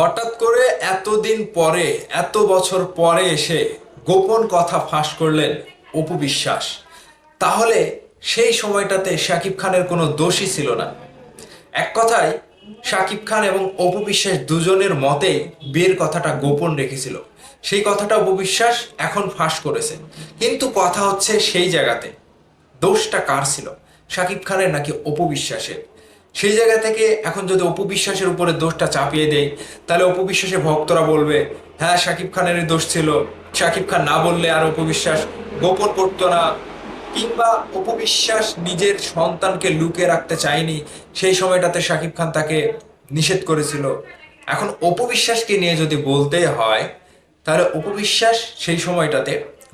হঠাৎ করে এতদিন পরে, এত বছর পরে এসে গোপন কথা ফাঁস করলেন অপু বিশ্বাস। তাহলে সেই সময়টাতে শাকিব খানের কোনো দোষই ছিল না। এক কথায়, শাকিব খান এবং অপু বিশ্বাস দুজনের মতে বিয়ের কথাটা গোপন রেখেছিল। সেই কথাটা অপু বিশ্বাস এখন ফাঁস করেছে। কিন্তু কথা হচ্ছে সেই জায়গাতে। দোষটা কার ছিল? শাকিব খানের নাকি অপু বিশ্বাসের? সেই জায়গা থেকে এখন যদি অপু বিশ্বাসের উপরে দোষটা চাপিয়ে দেয় তাহলে অপু বিশ্বাসের ভক্তরা বলবে হ্যাঁ শাকিব খানেরই দোষ ছিল। শাকিব খান না বললে আর অপু বিশ্বাস গোপন করতো না। কিংবা অপু বিশ্বাস নিজের সন্তানকে লুকিয়ে রাখতে চায়নি, সেই সময়টাতে শাকিব খান তাকে নিষেধ করেছিল। এখন অপু বিশ্বাসকে নিয়ে যদি বলতে হয়, তাহলে অপু বিশ্বাস সেই সময়টাতে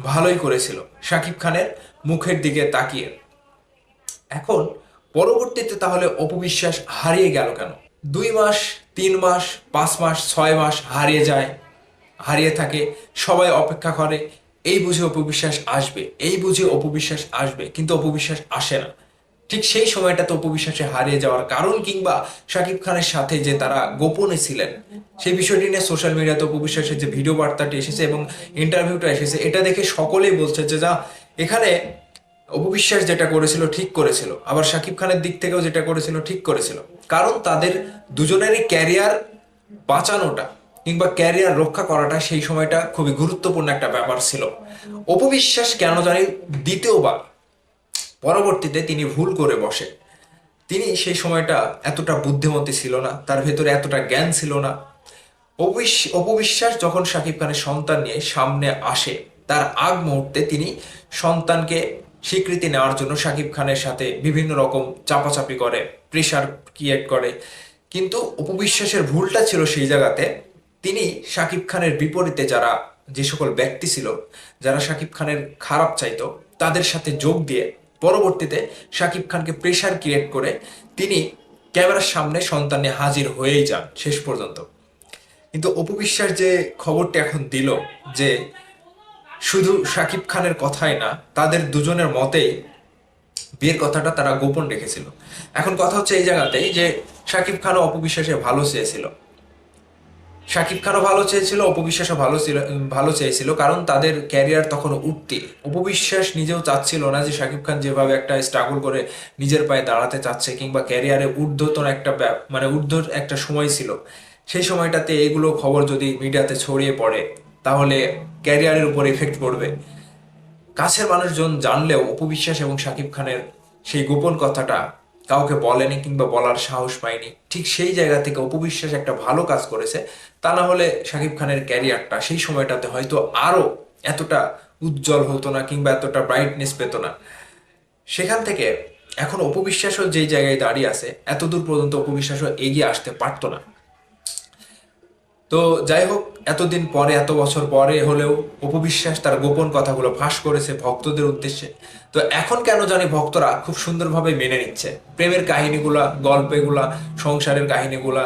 ভালোই করেছিল, শাকিব খানের মুখের দিকে তাকিয়ে। এখন পরবর্তীতে তাহলে অপবিশ্বাস হারিয়ে গেল কেন? দুই মাস, তিন মাস, পাঁচ মাস, ছয় মাস হারিয়ে যায়, হারিয়ে থাকে, সবাই অপেক্ষা করে, এই বুঝে অপবিশ্বাস আসবে, এই বুঝে অপবিশ্বাস আসবে, কিন্তু অপবিশ্বাস আসে না। ঠিক সেই সময়টাতে অপবিশ্বাসে হারিয়ে যাওয়ার কারণ কিংবা শাকিব খানের সাথে যে তারা গোপনে ছিলেন, সেই বিষয়টি নিয়ে সোশ্যাল মিডিয়াতে অপবিশ্বাসের যে ভিডিও বার্তাটি এসেছে এবং ইন্টারভিউটা এসেছে, এটা দেখে সকলেই বলছে যে, যা, এখানে অপবিশ্বাস যেটা করেছিল, ঠিক করেছিল। আবার শাকিব খানের দিক থেকেও যেটা করেছিল, ঠিক করেছিল। কারণ তাদের দুজনেরই ক্যারিয়ার বাঁচানোটা কিংবা ক্যারিয়ার রক্ষা করাটা সেই সময়টা খুবই গুরুত্বপূর্ণ একটা ব্যাপার ছিল। অপবিশ্বাস কেন জানি দ্বিতীয়বার, পরবর্তীতে তিনি ভুল করে বসে। তিনি সেই সময়টা এতটা বুদ্ধিমতী ছিল না, তার ভেতরে এতটা জ্ঞান ছিল না। অপবিশ্বাস যখন শাকিব খানের সন্তান নিয়ে সামনে আসে, তার আগ মুহূর্তে তিনি সন্তানকে স্বীকৃতি নেওয়ার জন্য শাকিব খানের সাথে বিভিন্ন রকম চাপাচাপি করে প্রেশার ক্রিয়েট করে। কিন্তু অপবিশ্বাসের ভুলটা ছিল সেই জায়গাতে তিনি শাকিব খানের বিপরীতে যারা যে সকল ব্যক্তি ছিল, যারা শাকিব খানের খারাপ চাইতো, তাদের সাথে যোগ দিয়ে পরবর্তীতে শাকিব খানকে প্রেশার ক্রিয়েট করে তিনি ক্যামেরার সামনে সন্তান নিয়ে হাজির হয়েই যান শেষ পর্যন্ত। কিন্তু অপবিশ্বাস যে খবরটি এখন দিল যে শুধু শাকিব খানের কথাই না, তাদের দুজনের মতেই বিয়ের কথাটা তারা গোপন রেখেছিল। এখন কথা হচ্ছে এই জায়গাতেই যে শাকিব খানও অপবিশ্বাসে ভালো চেয়েছিল। শাকিব খানও ভালো চেয়েছিল, অপবিশ্বাসও ভালো ছিল, ভালো চেয়েছিল, কারণ তাদের ক্যারিয়ার তখন উঠতি। অপবিশ্বাস নিজেও চাচ্ছিল না যে শাকিব খান যেভাবে একটা স্ট্রাগল করে নিজের পায়ে দাঁড়াতে চাচ্ছে কিংবা ক্যারিয়ারে ঊর্ধ্বতন একটা মানে ঊর্ধ্বর একটা সময় ছিল। সেই সময়টাতে এগুলো খবর যদি মিডিয়াতে ছড়িয়ে পড়ে তাহলে ক্যারিয়ারের উপর এফেক্ট পড়বে। কাছের মানুষজন জানলেও অপবিশ্বাস এবং শাকিব খানের সেই গোপন কথাটা কাউকে বলেনি কিংবা বলার সাহস পায়নি, ঠিক সেই জায়গা থেকে অপবিশ্বাস একটা ভালো কাজ করেছে, তা না হলে শাকিব খানের ক্যারিয়ারটা সেই সময়টাতে হয়তো আরও এতটা উজ্জ্বল হতো না কিংবা এতটা ব্রাইটনেস পেত না। সেখান থেকে এখন অপবিশ্বাসও যেই জায়গায় দাঁড়িয়ে আছে, এতদূর পর্যন্ত অপবিশ্বাসও এগিয়ে আসতে পারতো না। তো যাই হোক, এতদিন পরে, এত বছর পরে হলেও অপবিশ্বাস তার গোপন কথাগুলো ফাঁস করেছে ভক্তদের উদ্দেশ্যে। তো এখন কেন জানি ভক্তরা খুব সুন্দরভাবে মেনে নিচ্ছে। প্রেমের কাহিনীগুলা, গল্পেগুলা, সংসারের কাহিনীগুলা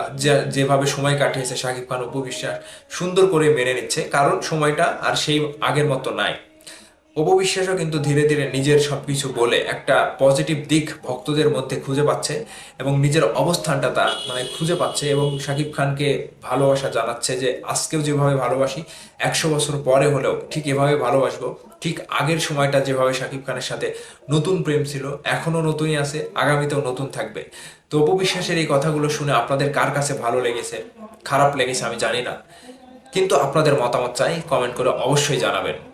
যেভাবে সময় কাটিয়েছে শাকিব খান উপবিশ্বাস সুন্দর করে মেনে নিচ্ছে। কারণ সময়টা আর সেই আগের মতো নাই। অপবিশ্বাসও কিন্তু ধীরে ধীরে নিজের সবকিছু বলে একটা পজিটিভ দিক ভক্তদের মধ্যে খুঁজে পাচ্ছে এবং নিজের অবস্থানটা তা মানে খুঁজে পাচ্ছে এবং শাকিব খানকে ভালোবাসা জানাচ্ছে যে, আজকেও যেভাবে ভালোবাসি, একশো বছর পরে হলেও ঠিক এভাবে ভালোবাসবো। ঠিক আগের সময়টা যেভাবে শাকিব খানের সাথে নতুন প্রেম ছিল, এখনও নতুনই আছে, আগামীতেও নতুন থাকবে। তো অপবিশ্বাসের এই কথাগুলো শুনে আপনাদের কার কাছে ভালো লেগেছে, খারাপ লেগেছে আমি জানি না। কিন্তু আপনাদের মতামত চাই, কমেন্ট করে অবশ্যই জানাবেন।